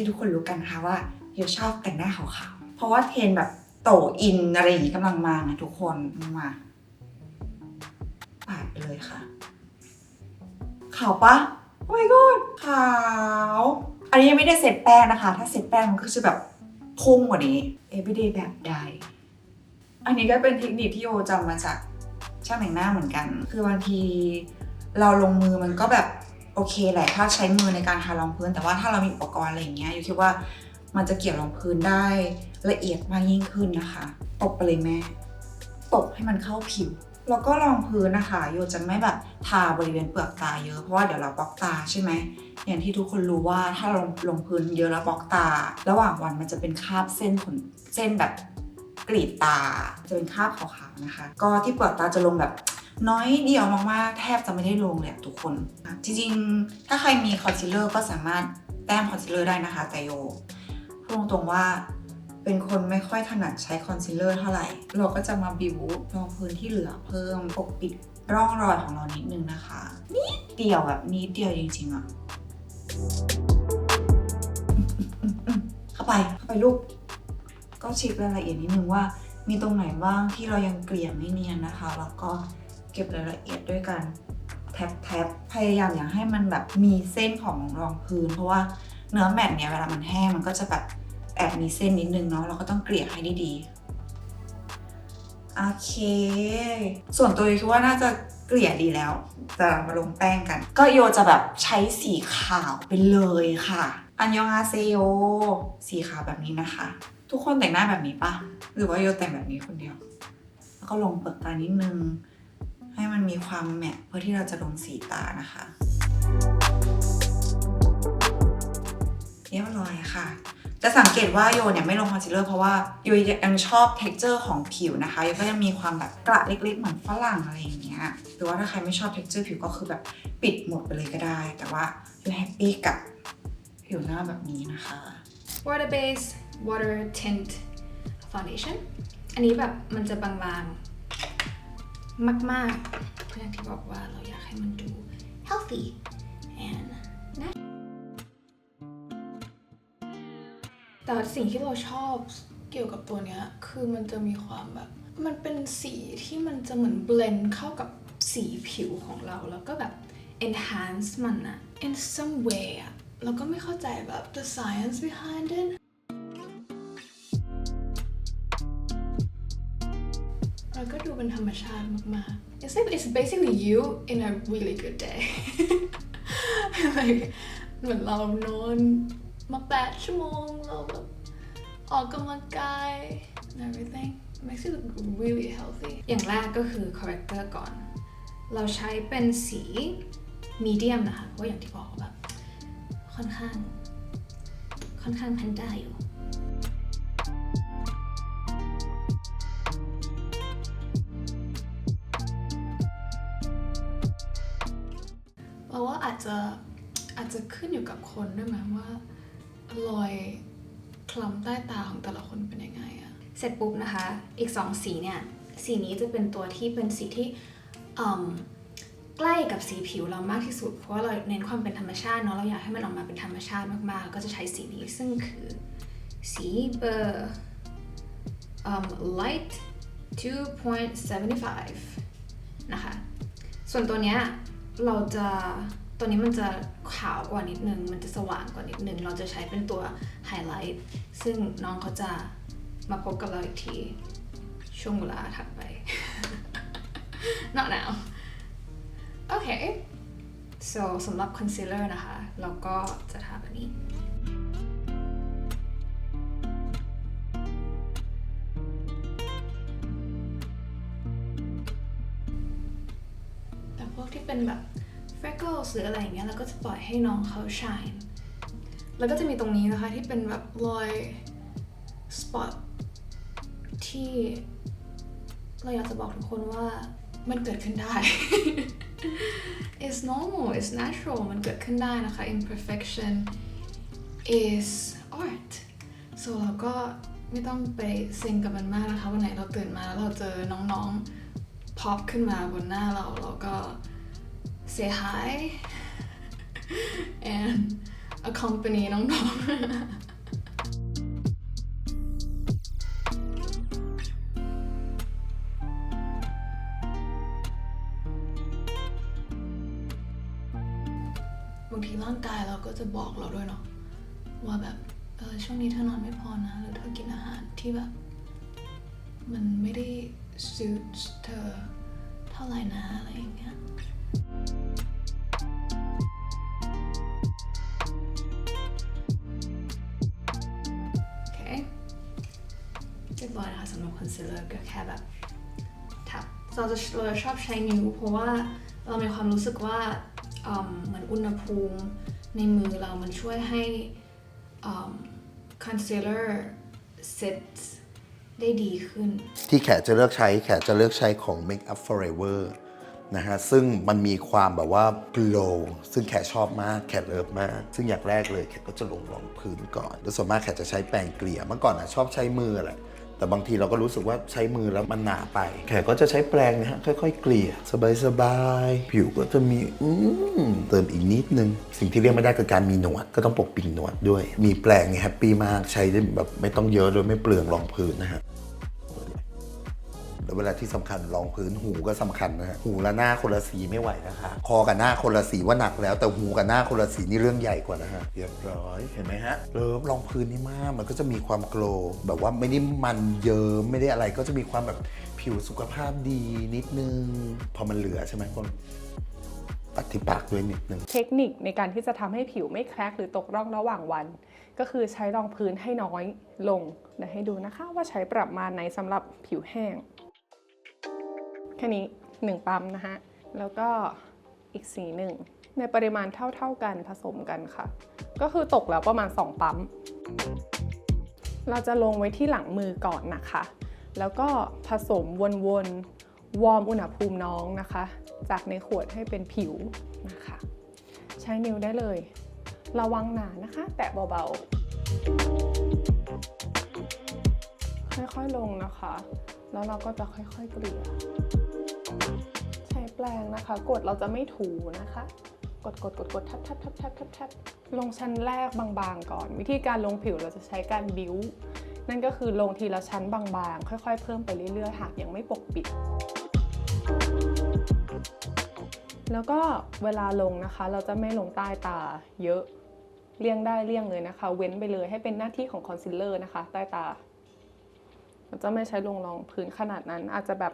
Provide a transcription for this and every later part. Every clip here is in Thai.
ที่ทุกคนรู้กันค่ะว่าโยชอบแต่งหน้าขาวๆ เพราะว่าเทรนด์แบบโตอินอะไรอย่างนี้กำลังมาไงทุกคนมาปาดไปเลยค่ะ ขาวปะโอ้ my god ขาว อันนี้ยังไม่ได้เสร็จแป้งนะคะ ถ้าเสร็จแป้งมันก็จะแบบพุ่งกว่านี้ everyday แบบใด อันนี้ก็เป็นเทคนิคที่โอจำมาจากช่างแต่งหน้าเหมือนกัน คือบางทีเราลงมือมันก็แบบ โอเคแหละถ้าใช้มือในการทารองพื้น แต่ว่าถ้าเรามีอุปกรณ์อะไรอย่างเงี้ยอยู่คิดว่ามันจะเกี่ยวรองพื้นได้ละเอียดมากยิ่งขึ้นนะคะตบไปเลยแม่ตบให้มันเข้าผิว แล้วก็รองพื้นนะคะโยจะไม่แบบทาบริเวณเปลือกตาเยอะเพราะว่าเดี๋ยวเราบล็อกตาใช่ไหมอย่างที่ทุกคนรู้ว่าถ้าลงลงพื้นเยอะแล้วบล็อกตา ระหว่างวันมันจะเป็นคราบเส้นขนเส้นแบบกรีดตาจะเป็นคราบขาวๆนะคะ ก็ที่เปลือกตาจะลงแบบ น้อยเดียวมากๆ แทบจะไม่ได้ลงเลยทุกคน จริงๆ ถ้าใครมีคอนซีลเลอร์ก็สามารถแต้มคอนซีลเลอร์ได้นะคะ แต่โยพูดตรงๆว่าเป็นคนไม่ค่อยถนัดใช้คอนซีลเลอร์เท่าไหร่ เราก็จะมาบิวรองพื้นที่เหลือเพิ่มปกปิดร่องรอยของเรานิดนึงนะคะ นิดเดียวแบบนิดเดียวจริงๆอะเข้าไปเข้าไปลูก ก็เช็ครายละเอียดนิดนึงว่า มีตรงไหนบ้างที่เรายังเกลี่ยไม่เนียนนะคะ แล้วก็ เก็บรายละเอียดด้วยกันแท็บแท็บพยายามอย่าให้มันแบบมีเส้นของรองพื้น เพราะว่าเนื้อแมตต์เนี่ยเวลามันแห้งมันก็จะแบบแอบมีเส้นนิดนึงเนาะเราก็ต้องเกลี่ยให้ดีๆโอเค ส่วนตัวคิดว่าน่าจะเกลี่ยดีแล้ว จะมาลงแป้งกัน ก็โยจะแบบใช้สีขาวไปเลยค่ะ อันยองอาเซโยสีขาวแบบนี้นะคะ ทุกคนแต่งหน้าแบบนี้ปะหรือว่าโยแต่งแบบนี้คนเดียว แล้วก็ลงเปลือกตานิดนึง ให้มันมีความแมทเพื่อที่เราจะลงสีตานะคะ เรียบร้อยค่ะจะสังเกตว่าโยเนี่ยไม่ลงคอนซีลเลอร์เพราะว่าโยยังชอบ t e x t อร์ของผิวนะคะโยก็ยังมีความแบบกระเล็กๆ เหมือนฝรั่งอะไรอย่างเงี้ยหรือว่าถ้าใครไม่ชอบ t e x t อร์ผิวก็คือแบบปิดหมดไปเลยก็ได้ แต่ว่าโยแฮปปี้กับผิวหน้าแบบนี้นะคะ water base water tint foundation อันนี้แบบมันจะบางๆ มากๆ เพื่อที่บอกว่าเราอยากให้มันดู healthy and natural แต่สิ่งที่เราชอบเกี่ยวกับตัวเนี้ย คือมันจะมีความแบบ มันเป็นสีที่มันจะเหมือนเบลนด์เข้ากับสีผิวของเราแล้วก็แบบ enhance มันอะ in some way อะเราก็ไม่เข้าใจแบบ the science behind it แล้วก็ดูเป็นธรรมชาติมากๆ It's like it's basically you in a really good day like เหมือนเรานอนมาแปดชั่วโมงเราแบบออกกำลังกาย and everything makes you look really healthy อย่างแรกก็คือ corrector ก่อน เราใช้เป็นสี medium นะคะเพราะอย่างที่บอกแบบค่อนข้าง ค่อนข้างแพนด้าอยู่ จจะอาจจะขึ้นอยู่กับคนด้วยไหมว่ารอยคล้ำใต้ตาของแต่ละคนเป็นยังไงอะเสร็จปุ๊บนะคะ อีกสองสีเนี่ย สีนี้จะเป็นตัวที่เป็นสีที่ใกล้กับสีผิวเรามากที่สุด เพราะว่าเราเน้นความเป็นธรรมชาติเนาะ เราอยากให้มันออกมาเป็นธรรมชาติมากๆ ก็จะใช้สีนี้ซึ่งคือสีเบอร์ light 2.75 นะคะ ส่วนตัวเนี้ยเราจะ ตัวนี้มันจะขาวกว่านิดนึง มันจะสว่างกว่านิดนึง เราจะใช้เป็นตัวไฮไลท์ซึ่งน้องเขาจะมาพบกับเราอีกที ช่วงเวลาถัดไป not now โอเค so สำหรับ concealer นะคะ เราก็จะทาแบบนี้แต่พวกที่เป็นแบบ หรืออะไรอย่างเงี้ยเราก็จะปล่อยให้น้องเขา shine แล้วก็จะมีตรงนี้นะคะที่เป็นแบบรอย spot ที่เราอยากจะบอกทุกคนว่ามันเกิดขึ้นได้ it's normal it's natural มันเกิดขึ้นได้นะคะ imperfection is art so เราก็ไม่ต้องไปเซ็งกับมันมากนะคะ วันไหนเราตื่นมาแล้วเราเจอน้องๆพอปขึ้นมาบนหน้าเราเราก็ say hi and accompany น้องๆบางทีร่างกายเราก็จะบอกเราด้วยเนาะว่าแบบเออช่วงนี้เธอนอนไม่พอนะ หรือเธอกินอาหารที่แบบ มันไม่ได้ suit เธอเท่าไหร่นะอะไรอย่างเงี้ย เรียบร้อยนะคะสำหรับคอนซีลเลอร์ก็แค่แบบทับเราจะเราจะชอบใช้นิ้วเพราะว่าเรามีความรู้สึกว่าเหมือนอุณหภูมิในมือเรามันช่วยให้คอนซีลเลอร์เซตได้ดีขึ้น ที่แขกจะเลือกใช้แขกจะเลือกใช้ของ Make Up Forever นะฮะ ซึ่งมันมีความแบบว่า glow ซึ่งแขกชอบมาก แขกเลิฟมาก ซึ่งอย่างแรกเลยแขกก็จะลงรองพื้นก่อนแล้วส่วนมากแขกจะใช้แปรงเกลี่ย เมื่อก่อนนะชอบใช้มือแหละ แต่บางทีเราก็รู้สึกว่าใช้มือแล้วมันหนาไป แขกก็จะใช้แปรงนะฮะค่อย ๆ เกลี่ย สบายๆผิวก็จะมีอืมเติมอีกนิดนึง สิ่งที่เรียกไม่ได้คือการมีหนวดก็ต้องปกปิดหนวดด้วย มีแปรงนี่แฮปปี้มากใช้ได้แบบไม่ต้องเยอะโดยไม่เปลืองรองพื้นนะฮะ แล้วเวลาที่สำคัญรองพื้นหูก็สำคัญนะฮะหูและหน้าคนละสีไม่ไหวนะคะคอกับหน้าคนละสีว่าหนักแล้ว แต่หูกับหน้าคนละสีนี่เรื่องใหญ่กว่านะฮะเรียบร้อยเห็นไหมฮะเลิฟรองพื้นนี่มากมันก็จะมีความโกลว์แบบว่าไม่ได้มันเยิ้มไม่ได้อะไรก็จะมีความแบบผิวสุขภาพดีนิดนึง พอมันเหลือใช่ไหมคนปัดที่ปากด้วยนิดนึง เทคนิคในการที่จะทำให้ผิวไม่แครกหรือตกร่องระหว่างวัน ก็คือใช้รองพื้นให้น้อยลงเดี๋ยวให้ดูนะคะว่าใช้ประมาณไหนสำหรับผิวแห้ง แค่นี้ 1 ปั๊มนะฮะ แล้วก็อีกสีหนึ่ง ในปริมาณเท่าๆกันผสมกันค่ะ ก็คือตกแล้วประมาณ 2 ปั๊ม เราจะลงไว้ที่หลังมือก่อนนะคะ แล้วก็ผสมวนๆ วอร์มอุณหภูมิน้องนะคะ จากในขวดให้เป็นผิวนะคะ ใช้นิ้วได้เลย ระวังหนานะคะ แตะเบาๆ ค่อยๆลงนะคะ แล้วเราก็จะค่อยๆเกลี่ย ใช้แปรงนะคะ กดเราจะไม่ถูนะคะ กดกดกดกดทับทับทับทับทับทับลงชั้นแรกบางๆ ก่อน วิธีการลงผิวเราจะใช้การบิ้ว นั่นก็คือลงทีละชั้นบางๆ ค่อยๆ เพิ่มไปเรื่อยๆ หากยังไม่ปกปิด แล้วก็เวลาลงนะคะ เราจะไม่ลงใต้ตาเยอะ เลี่ยงได้เลี่ยงเลยนะคะ เว้นไปเลยให้เป็นหน้าที่ของคอนซีลเลอร์นะคะ ใต้ตา เราจะไม่ใช้ลงรองพื้นขนาดนั้น อาจจะแบบ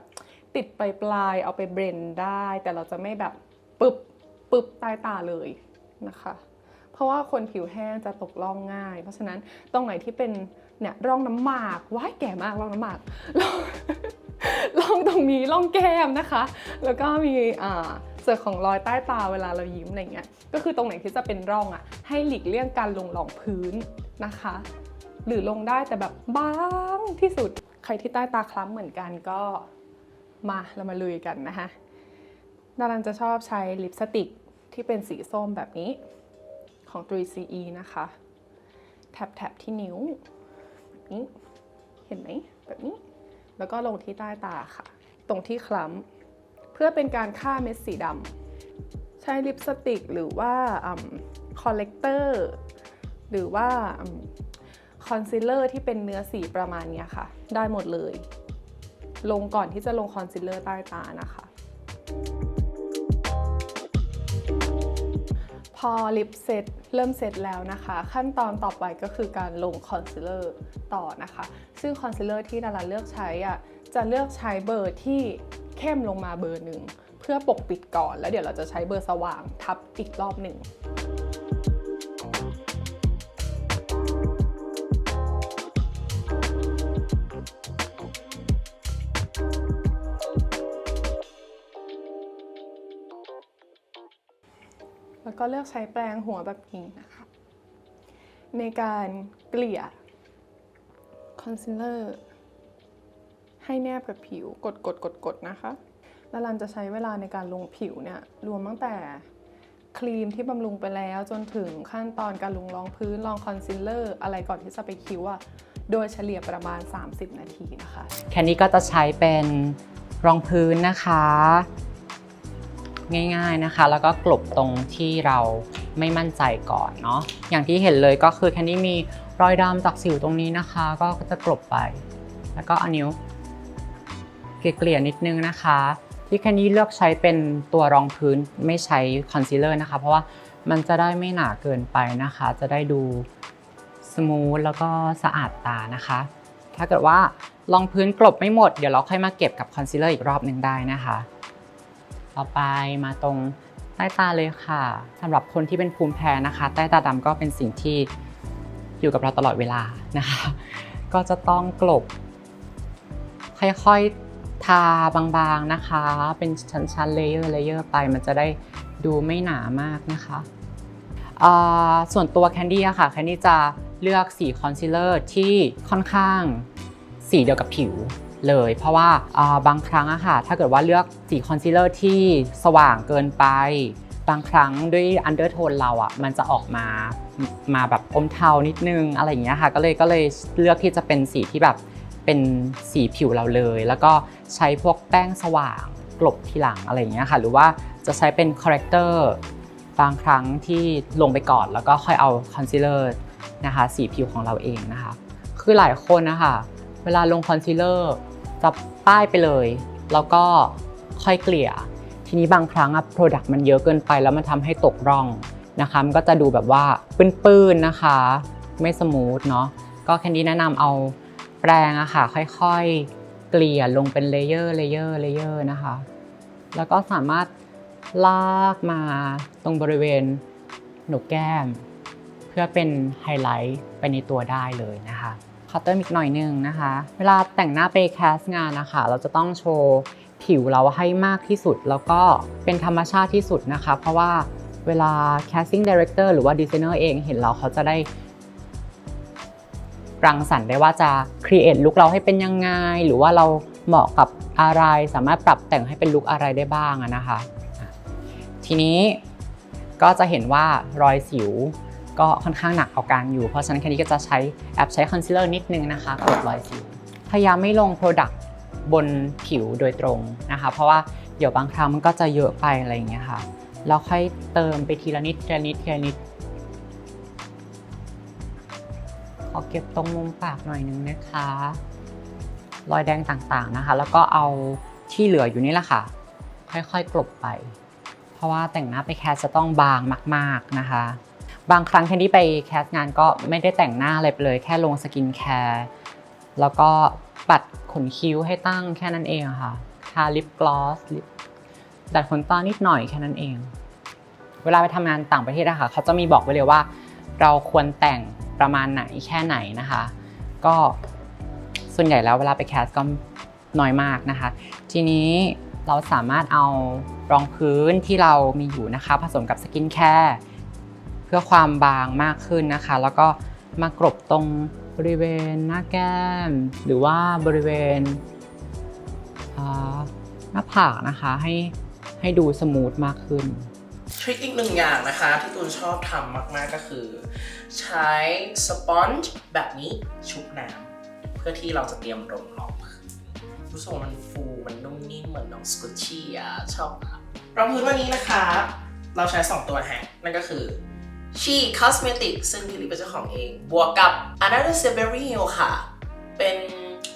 ติดปลายปลายเอาไปเบรนได้ แต่เราจะไม่แบบปึ๊บปึ๊บใต้ตาเลยนะคะ เพราะว่าคนผิวแห้งจะตกร่องง่าย เพราะฉะนั้นตรงไหนที่เป็นเนี่ยร่องน้ำหมากว้ายแก่มากร่องน้ำหมากร่องร่องตรงนี้ร่องแก้มนะคะ แล้วก็มีอ่าส่วนของรอยใต้ตาเวลาเรายิ้มอะไรเงี้ย ก็คือตรงไหนที่จะเป็นร่องอะ ให้หลีกเลี่ยงการลงรองพื้นนะคะ หรือลงได้แต่แบบบางที่สุด ใครที่ใต้ตาคล้ำเหมือนกันก็มาเรามาลุยกันนะคะดารันจะชอบใช้ลิปสติกที่เป็นสีส้มแบบนี้ของ 3CE นะคะ แทบแท็บที่นิ้วแบบนี้เห็นไหมแบบนี้ แล้วก็ลงที่ใต้ตาค่ะ ตรงที่คล้ำเพื่อเป็นการฆ่าเม็ดสีดำใช้ลิปสติกหรือว่าคอลเลกเตอร์หรือว่า คอนซีลเลอร์ที่เป็นเนื้อสีประมาณนี้ค่ะ ได้หมดเลย ลงก่อนที่จะลงคอนซีลเลอร์ใต้ตานะคะ พอลิปเซตเริ่มเซตแล้วนะคะ ขั้นตอนต่อไปก็คือการลงคอนซีลเลอร์ต่อนะคะ ซึ่งคอนซีลเลอร์ที่ดาราเลือกใช้อะจะเลือกใช้เบอร์ที่เข้มลงมาเบอร์หนึ่งเพื่อปกปิดก่อนแล้วเดี๋ยวเราจะใช้เบอร์สว่างทับอีกรอบหนึ่ง เลือกใช้แปรงหัวแบบนี้นะคะ ในการเกลี่ยคอนซีลเลอร์ให้แนบกับผิวกดกดกดกดนะคะ แล้วรันจะใช้เวลาในการลงผิวเนี่ยรวมตั้งแต่ครีมที่บำรุงไปแล้วจนถึงขั้นตอนการลงรองพื้นรองคอนซีลเลอร์อะไรก่อนที่จะไปคิ้วอะโดยเฉลี่ยประมาณ 30 นาทีนะคะ แค่นี้ก็จะใช้เป็นรองพื้นนะคะ ง่าย ๆนะคะ แล้วก็กลบตรงที่เราไม่มั่นใจก่อนเนาะอย่างที่เห็นเลยก็คือแคนดี้มีรอยดำจากสิวตรงนี้นะคะ ก็จะกลบไป แล้วก็เอานิ้วเกลี่ยนิดนึงนะคะ ที่แคนดี้เลือกใช้เป็นตัวรองพื้นไม่ใช้คอนซีลเลอร์นะคะ เพราะว่ามันจะได้ไม่หนาเกินไปนะคะ จะได้ดูสมูทแล้วก็สะอาดตานะคะ ถ้าเกิดว่ารองพื้นกลบไม่หมด เดี๋ยวเราค่อยมาเก็บกับคอนซีลเลอร์อีกรอบหนึ่งได้นะคะ ต่อไปมาตรงใต้ตาเลยค่ะสำหรับคนที่เป็นภูมิแพ้นะคะ ใต้ตาดำก็เป็นสิ่งที่อยู่กับเราตลอดเวลานะคะ ก็จะต้องกลบ ค่อยๆทาบางๆนะคะ เป็นชั้นๆเลเยอร์เลเยอร์ไปมันจะได้ดูไม่หนามากนะคะส่วนตัวแคนดี้อะค่ะแคนดี้จะเลือกสีคอนซีลเลอร์ที่ค่อนข้างสีเดียวกับผิว เลย เพราะว่าบางครั้งอะค่ะถ้าเกิดว่าเลือกสีคอนซีลเลอร์ที่สว่างเกินไป บางครั้งด้วยอันเดอร์โทนเราอะมันจะออกมามาแบบอมเทานิดนึงอะไรอย่างเงี้ยค่ะก็เลยก็เลยเลือกที่จะเป็นสีที่แบบเป็นสีผิวเราเลย แล้วก็ใช้พวกแป้งสว่างกลบทีหลังอะไรอย่างเงี้ยค่ะหรือว่าจะใช้เป็นคอ r เรคเตอร์บางครั้งที่ลงไปก่อนแล้วก็ค่อยเอาคอนซีลเลอร์นะคะสีผิวของเราเองนะคะ คือหลายคนนะคะ เวลาลงคอนซีลเลอร์จะป้ายไปเลย แล้วก็ค่อยเกลี่ย ทีนี้บางครั้งอะโปรดักต์มันเยอะเกินไปแล้วมันทำให้ตกร่องนะคะมันก็จะดูแบบว่าปื้นๆนะคะ ไม่สมูทเนาะก็แคนดี้แนะนำเอาแปรงอะค่ะ ค่อยๆ เกลี่ยลงเป็นเลเยอร์เลเยอร์เลเยอร์นะคะ แล้วก็สามารถลากมาตรงบริเวณหนกแก้ม เพื่อเป็นไฮไลท์ไปในตัวได้เลยนะคะ ขอเติมอีกหน่อยนึงนะคะ เวลาแต่งหน้าไปแคสงานนะคะ เราจะต้องโชว์ผิวเราให้มากที่สุด แล้วก็เป็นธรรมชาติที่สุดนะคะ เพราะว่าเวลา casting director หรือว่า designer เองเห็นเราเขาจะได้รังสรรค์ได้ว่าจะ create ลุคเราให้เป็นยังไง หรือว่าเราเหมาะกับอะไร สามารถปรับแต่งให้เป็นลุคอะไรได้บ้างนะคะ ทีนี้ก็จะเห็นว่ารอยสิว ก็ค่อนข้างหนักเอาการอยู่ เพราะฉะนั้นแค่นี้ก็จะใช้แอปใช้คอนซีลเลอร์นิดนึงนะคะกดรอยสิวพยายามไม่ลง Product บนผิวโดยตรงนะคะ เพราะว่าเดี๋ยวบางครั้งมันก็จะเยอะไปอะไรอย่างเงี้ยค่ะแล้วค่อยเติมไปทีละนิดทีละนิดทีละนิดขอเก็บตรงมุมปากหน่อยนึงนะคะ รอยแดงต่างๆนะคะ แล้วก็เอาที่เหลืออยู่นี่แหละค่ะ ค่อยๆกลบไป เพราะว่าแต่งหน้าไปแคสจะต้องบางมาก ๆนะคะ บางครั้งแคนดี้ไปแคสงานก็ไม่ได้แต่งหน้าอะไรไปเลย แค่ลงสกินแคร์แล้วก็ปัดขนคิ้วให้ตั้งแค่นั้นเองค่ะทาลิปกลอสลิปดัดขนตานิดหน่อยแค่นั้นเอง เวลาไปทำงานต่างประเทศอะคะเขาจะมีบอกไว้เลยว่า เราควรแต่งประมาณไหนแค่ไหนนะคะ ก็ส่วนใหญ่แล้วเวลาไปแคสก็น้อยมากนะคะ ทีนี้เราสามารถเอารองพื้นที่เรามีอยู่นะคะ ผสมกับสกินแคร์ พื่อความบางมากขึ้นนะคะ แล้วก็มากรบตรงบริเวณหน้าแก้ม หรือว่าบริเวณหน้าผากนะคะให้ให้ดูสมูทมากขึ้นทริคอีกหนึ่งอย่างนะคะที่ตูนชอบทำมากๆก็คือ ใช้สปอนจ์แบบนี้ชุบน้ำเพื่อที่เราจะเตรียมลงรองพื้นรู้สึกว่ามันฟูมันนุ่มนิ่มเหมือนน้องสกุชชี่อะชอบรองพื้นวันนี้นะคะ เราใช้ 2 ตัวแฮะนั่นก็คือ ชีคอสเมติกซึ่งพี่ลิปเป็นเจ้าของเอง บวกกับ Another Berry Hill ค่ะ เป็น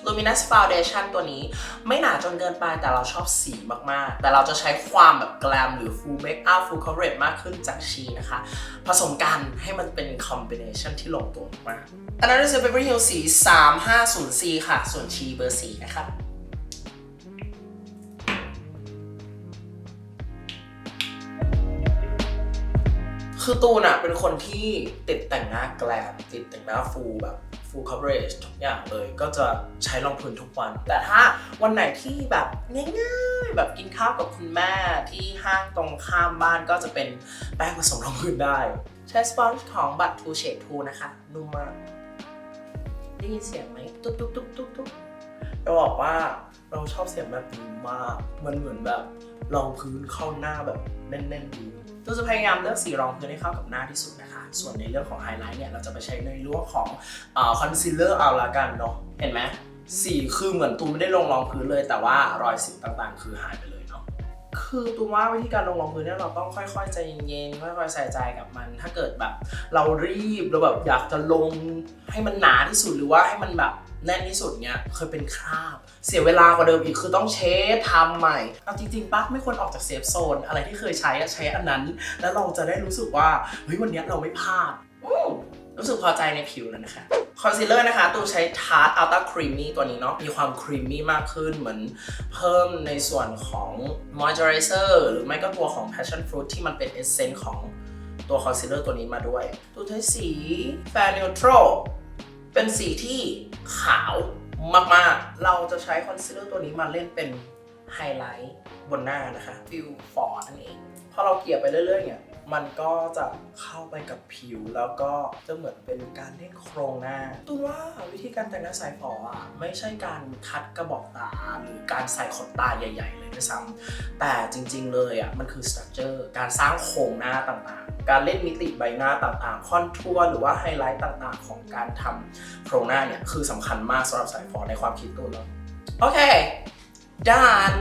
Luminous Foundation ตัวนี้ ไม่หนาจนเกินไปแต่เราชอบสีมาก ๆ แต่เราจะใช้ความแบบแกลมหรือ full makeup full coverage มากขึ้นจากชีนะคะ ผสมกันให้มันเป็น combination ที่ลงตัวมากอันนั้นจะเป็น Beverly Hill สี 3504 ค่ะ ส่วนชีเบอร์4นะคะ คือตูนอะเป็นคนที่ติดแต่งหน้าแกลมติดแต่งหน้าฟูแบบ full coverage ทุกอย่างเลยก็จะใช้รองพื้นทุกวัน แต่ถ้าวันไหนที่แบบง่ายๆแบบกินข้าวกับคุณแม่ที่ห้างตรงข้ามบ้านก็จะเป็นแป้งผสมรองพื้นได้ ใช้สปอนจ์ของบัต Two Shade 2นะคะ นุ่มมากได้ยินเสียงไหมตุ๊บตุ๊บตุ๊บตุ๊บตุ๊บเราบอกว่าเราชอบเสียงแบบนี้มากมันเหมือนแบบรองพื้นเข้าหน้าแบบแน่นๆดี ตูจะพยายามเลือกสีรองพื้นให้เข้ากับหน้าที่สุดนะคะ ส่วนในเรื่องของไฮไลท์เนี่ยเราจะไปใช้ในเรื่องของคอนซีลเลอร์เอาละกันเนาะเห็นไหมสีคือเหมือนตูไม่ได้ลงรองพื้นเลย แต่ว่ารอยสิวต่างๆ คือหายไปเลยเนาะคือตูว่าวิธีการลงรองพื้นเนี่ยเราต้องค่อยๆใจเย็นๆค่อยๆใส่ใจกับมัน ถ้าเกิดแบบ เรารีบเราแบบอยากจะลงให้มันหนาที่สุดหรือว่าให้มันแบบ แน่นที่สุดเนี้ยเคยเป็นคราบ เสียเวลากว่าเดิมอีกคือต้องเช็ดทำใหม่เอาจริงๆปั๊กไม่ควรออกจากเซฟโซน อะไรที่เคยใช้ใช้อันนั้น แล้วเราจะได้รู้สึกว่าเฮ้ยวันนี้เราไม่พลาดรู้สึกพอใจในผิวแล้วนะคะคอนซีลเลอร์นะคะ ตูนใช้ทาร์ตอัลต้าครีมมี่ตัวนี้เนาะ มีความครีมมี่มากขึ้น เหมือนเพิ่มในส่วนของมอยเจอไรเซอร์หรือไม่ก็ตัวของ passion fruit ที่มันเป็นเอเซนส์ของตัวคอนซีลเลอร์ตัวนี้มาด้วยตัวใช้สี Fair Neutral เป็นสีที่ขาวมากๆ เราจะใช้คอนซีลเลอร์ตัวนี้มาเล่นเป็นไฮไลท์บนหน้านะคะฟิลฟอร์นั่นเองพอเราเกลี่ยไปเรื่อยๆเนี่ยมันก็จะเข้าไปกับผิวแล้วก็จะเหมือนเป็นการเล่นโครงหน้าตูนว่าวิธีการแต่งหน้าสายฝออะไม่ใช่การคัดกระบอกตาหรือการใส่ขนตาใหญ่ ๆ เลยด้วยซ้ำแต่จริงๆเลยอะมันคือสตรัคเจอร์การสร้างโครงหน้าต่างๆ การเล่นมิติใบหน้าต่างๆ คอนทัวร์หรือว่าไฮไลท์ต่างๆ ของการทำโครงหน้าเนี่ยคือสำคัญมากสำหรับสายฟอในความคิดตูนเราโอเค done